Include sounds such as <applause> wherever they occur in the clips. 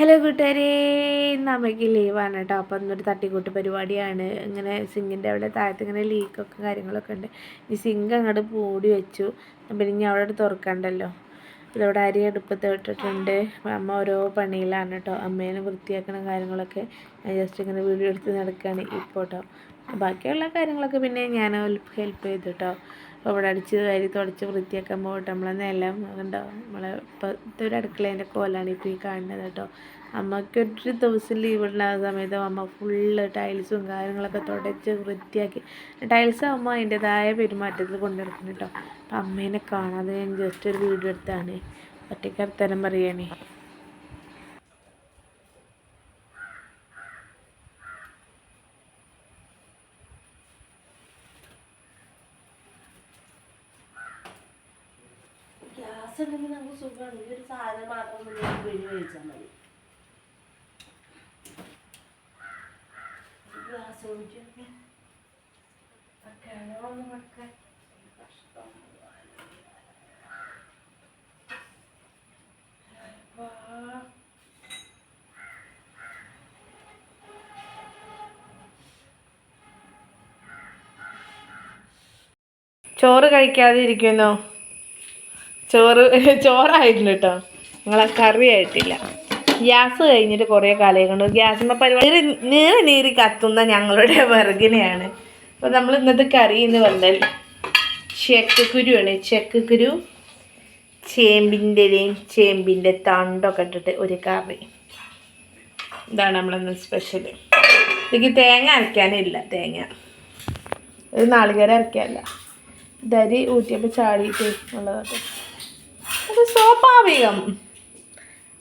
Hello കൂട്ടുകാരെ. നമുക്ക് ലീവാണ് കേട്ടോ. അപ്പം ഇന്നൊരു തട്ടിക്കൂട്ട് പരിപാടിയാണ്. ഇങ്ങനെ സിങ്കിന്റെ അവിടെ താഴത്ത് ഇങ്ങനെ ലീക്കൊക്കെ കാര്യങ്ങളൊക്കെ ഉണ്ട്. ഈ സിങ്ക് അങ്ങോട്ട് പൂടി വെച്ചു. പിന്നെ ഇനി അവിടെ തുറക്കണ്ടല്ലോ. ഇതവിടെ അരി അടുപ്പത്ത് ഇട്ടിട്ടുണ്ട്. അമ്മ ഓരോ പണിയിലാണ് കേട്ടോ. അമ്മേനെ വൃത്തിയാക്കണ കാര്യങ്ങളൊക്കെ. ഞാൻ ജസ്റ്റ് ഇങ്ങനെ വീഡിയോ എടുത്ത് നടക്കുകയാണ് ഇപ്പോൾ കേട്ടോ. ബാക്കിയുള്ള കാര്യങ്ങളൊക്കെ പിന്നെ ഞാൻ ഹെൽപ്പ് ചെയ്തു കേട്ടോ. അപ്പോൾ ഇവിടെ അടിച്ച് കയറി തുടച്ച് വൃത്തിയാക്കാൻ പോകട്ടെ. നമ്മളെ നിലം കണ്ടോ? നമ്മളെ ഇപ്പോഴത്തെ ഒരു അടുക്കളേന്റെ കോലാണ് ഇപ്പോൾ ഈ കാണുന്നത് കേട്ടോ. അമ്മയ്ക്ക് ഒരു ദിവസം ലീവ് ഉണ്ടാകുന്ന സമയത്ത് അമ്മ ഫുള്ള് ടൈൽസും കാര്യങ്ങളൊക്കെ തുടച്ച് വൃത്തിയാക്കി. ടൈൽസ് അമ്മ അതിന്റെതായ പെരുമാറ്റത്തിൽ കൊണ്ടുനടക്കണം കേട്ടോ. അപ്പം അമ്മേനെ കാണാതെ ഞാൻ ജസ്റ്റ് ഒരു വീഡിയോ എടുത്താണ്. ഒറ്റയ്ക്ക് വർത്തരം പറയണേ ഉണ്ടെങ്കിൽ നമുക്ക് സുഖമാണ്. ഈ ഒരു സാധനം മാത്രം മതി വെളി കഴിച്ചാൽ മതി. ചോറ് കഴിക്കാതെ ഇരിക്കുന്നോ. ചോറ് <laughs> ചോറായിരുന്നു കേട്ടോ നിങ്ങളെ കറി ആയിട്ടില്ല. ഗ്യാസ് കഴിഞ്ഞിട്ട് കുറേ കാലം കൊണ്ട് ഗ്യാസിന്റെ പരിപാടി നീറി നീറി കത്തുന്ന ഞങ്ങളുടെ വിറകിനെയാണ് അപ്പോൾ നമ്മൾ ഇന്നത്തെ കറി എന്ന് പറഞ്ഞാൽ ചെക്കക്കുരുവാണ് ചെക്കക്കുരു ചേമ്പിന്റെ ഇലയും ചേമ്പിന്റെ തണ്ടൊക്കെ ഇട്ടിട്ട് ഒരു കറി. ഇതാണ് നമ്മളിന്ന് സ്പെഷ്യൽ ഇതിക്ക് തേങ്ങ അരയ്ക്കാനില്ല തേങ്ങ. ഇത് നാളികേരം അരയ്ക്കാനില്ല ദരി ഊറ്റിയപ്പോൾ ചാടിയിട്ട് ഉള്ളതൊക്കെ അത് സ്വാഭാവികം.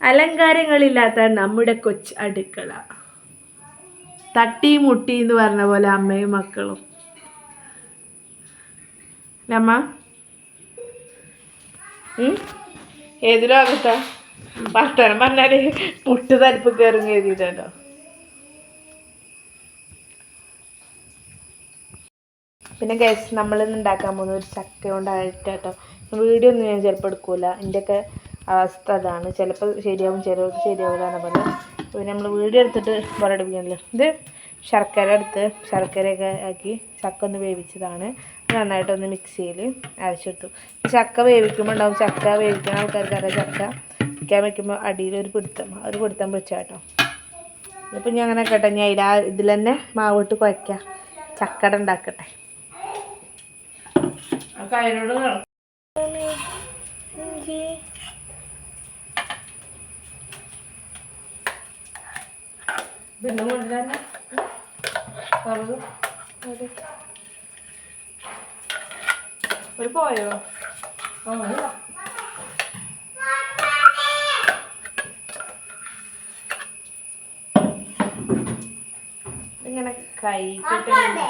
അലങ്കാരങ്ങളില്ലാത്ത നമ്മുടെ കൊച്ച് അടുക്കള. തട്ടി മുട്ടി എന്ന് പറഞ്ഞ പോലെ അമ്മയും മക്കളും. അമ്മ? ഏതിലോ ആകട്ടെ വർത്തമാനം പറഞ്ഞാൽ പുട്ട് തരിപ്പ് കയറും കരുതിയിട്ടോ പിന്നെ ഗൈസ് നമ്മളിന്ന് ഉണ്ടാക്കാൻ പോകുന്ന ഒരു ചക്ക കൊണ്ടായിട്ട് കേട്ടോ വീഡിയോ ഒന്നും ഞാൻ ചിലപ്പോൾ എടുക്കില്ല എന്റെയൊക്കെ അവസ്ഥ അതാണ്. ചിലപ്പോൾ ശരിയാവും ചിലർക്ക് ശരിയാവില്ല എന്ന് പറഞ്ഞാൽ പിന്നെ നമ്മൾ വീഡിയോ എടുത്തിട്ട് പറയടിപ്പിക്കണല്ലോ ഇത് ശർക്കര എടുത്ത് ശർക്കരയൊക്കെ ആക്കി ചക്ക ഒന്ന് വേവിച്ചതാണ്. നന്നായിട്ടൊന്ന് മിക്സിയിൽ അരച്ചെടുത്തു. ചക്ക വേവിക്കുമ്പോൾ ഉണ്ടാവും. ചക്ക വേവിക്കുന്ന ആൾക്കാർക്ക് അറിയാം ചക്ക വയ്ക്കാൻ വെക്കുമ്പോൾ അടിയിൽ ഒരു പിടുത്തം ഒരു പിടുത്തം കേട്ടോ. ഇപ്പം ഞാൻ അങ്ങനെ കേട്ടോ. ഞാൻ അതിൽ ഇതിൽ തന്നെ മാവിട്ട് കുഴക്കാം ചക്കട ഉണ്ടാക്കട്ടെ. അപ്പം അതിനോട് പിന്നെ കൊണ്ടുവരാൻ ഒരു പോയോ ഇങ്ങനെ കൈ കിട്ടുന്നില്ല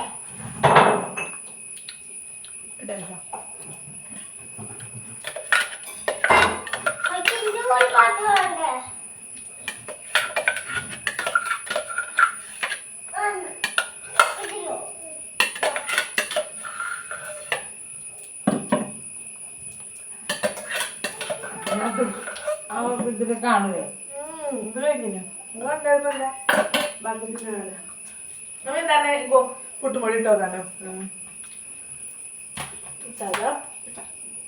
ഇതിൽ കാണുകയോ പുട്ടുമൊഴി ഇട്ടോ താനോ സാധാ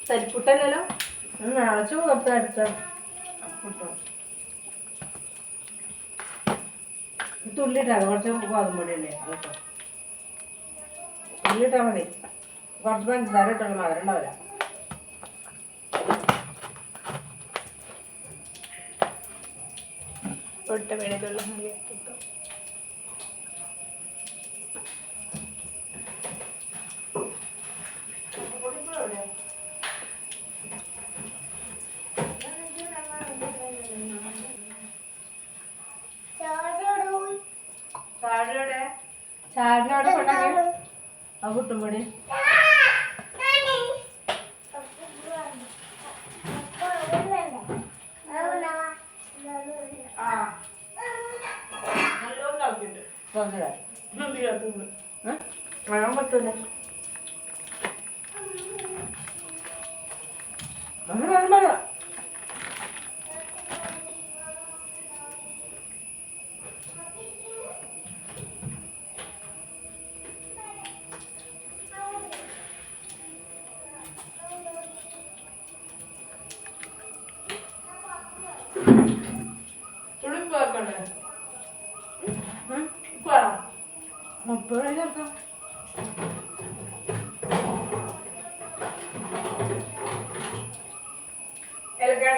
തരിപ്പുട്ടല്ലോ നിറച്ച് പുറത്ത് അടിച്ച. തുള്ളിട്ടാ കുറച്ച് ഗോതമ്പൊടി അല്ലേ അതൊക്കെ. തുള്ളിട്ടാ മതി. കുറച്ച് പഞ്ചസാര ഇട്ടുള്ള മധുരം ഉണ്ടാവില്ല ഒട്ട വേണതുള്ള ചാടിനോടെ കൊണ്ടാക്കി ആ കുട്ടുംപൊടി వస్తున్నాయి Thank you.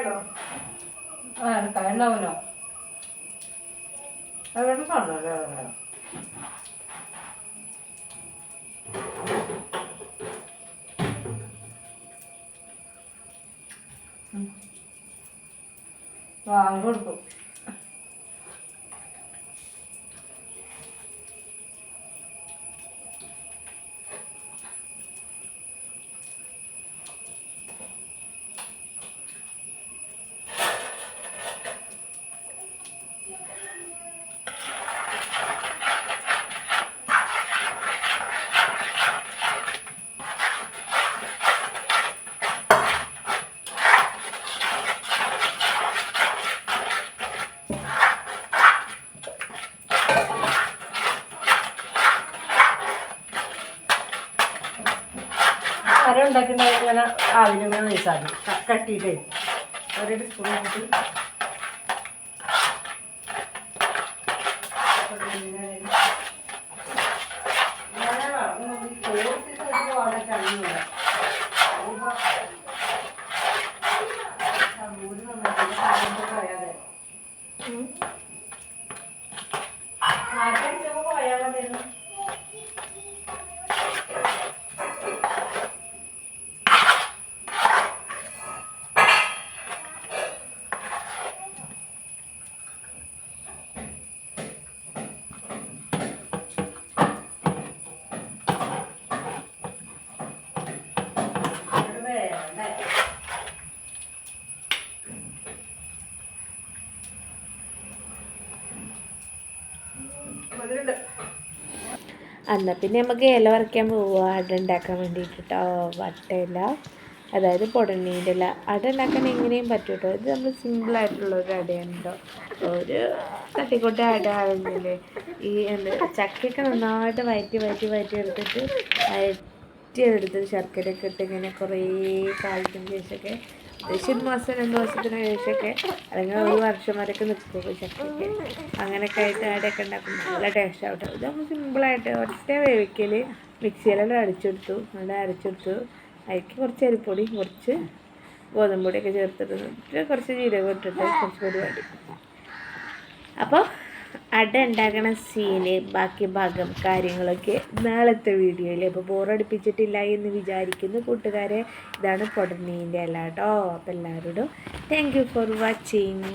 ഏലക്കായുണ്ടോ ആ കണ്ടാവല്ലോ അതുകൊണ്ട് പറഞ്ഞല്ലോ വാങ്ങി കൊടുക്കും. അര ഉണ്ടാക്കിണ്ടായി ഇങ്ങനെ ആവിലിങ്ങനെ മതി. കട്ടിയിട്ടേ. ഒരു സ്പൂൺ ആയിട്ട്. പോയാൽ എന്നാൽ പിന്നെ നമുക്ക് ഇല പറിക്കാൻ പോവുക അട ഉണ്ടാക്കാൻ വേണ്ടിയിട്ട് കേട്ടോ വട്ടയില അതായത് പൊടണ്ണീന്റെ ഇല. അട ഉണ്ടാക്കാൻ എങ്ങനെയും പറ്റും കേട്ടോ ഇത് നമ്മൾ സിമ്പിളായിട്ടുള്ള ഒരു അടയാണ് കേട്ടോ ഒരു തട്ടിക്കൊട്ടി അട ആകുന്നില്ലേ ഈ എന്താ ചക്കയൊക്കെ നന്നായിട്ട് വയറ്റി വയറ്റി വയറ്റി എടുത്തിട്ട് വയറ്റി എടുത്തിട്ട് ശർക്കരയൊക്കെ ഇട്ട് ഇങ്ങനെ കുറേ കാലത്തിന് ശേഷമൊക്കെ ഏകദേശം മാസം രണ്ട് മാസത്തിന് ശേഷമൊക്കെ അല്ലെങ്കിൽ ഒരു വർഷം വരെയൊക്കെ നിൽക്കും ചക്കയ്ക്ക് അങ്ങനെയൊക്കെ ആയിട്ട് അവിടെയൊക്കെ ഉണ്ടാക്കും. നല്ല ടേസ്റ്റ് ആവട്ടെ ഇത് നമ്മൾ സിമ്പിളായിട്ട് ഒറ്റ വേവിക്കൽ മിക്സിയിലെല്ലാം അടിച്ചെടുത്തു നല്ല അരച്ചെടുത്തു. അതിലേക്ക് കുറച്ച് അരിപ്പൊടി കുറച്ച് ഗോതമ്പൊടിയൊക്കെ ചേർത്തിട്ട് കുറച്ച് ജീരകം ഇട്ടിട്ട് കുറച്ച് പരിപാടി അപ്പോൾ അട ഉണ്ടാക്കണ സീന് ബാക്കി ഭാഗം കാര്യങ്ങളൊക്കെ നാളത്തെ വീഡിയോയിൽ അപ്പോൾ ബോറടിപ്പിച്ചിട്ടില്ല എന്ന് വിചാരിക്കുന്നു കൂട്ടുകാരെ ഇതാണ് പൊടന്നീന്റെ അല്ല കേട്ടോ അപ്പോൾ എല്ലാവരോടും താങ്ക് ഫോർ വാച്ചിങ്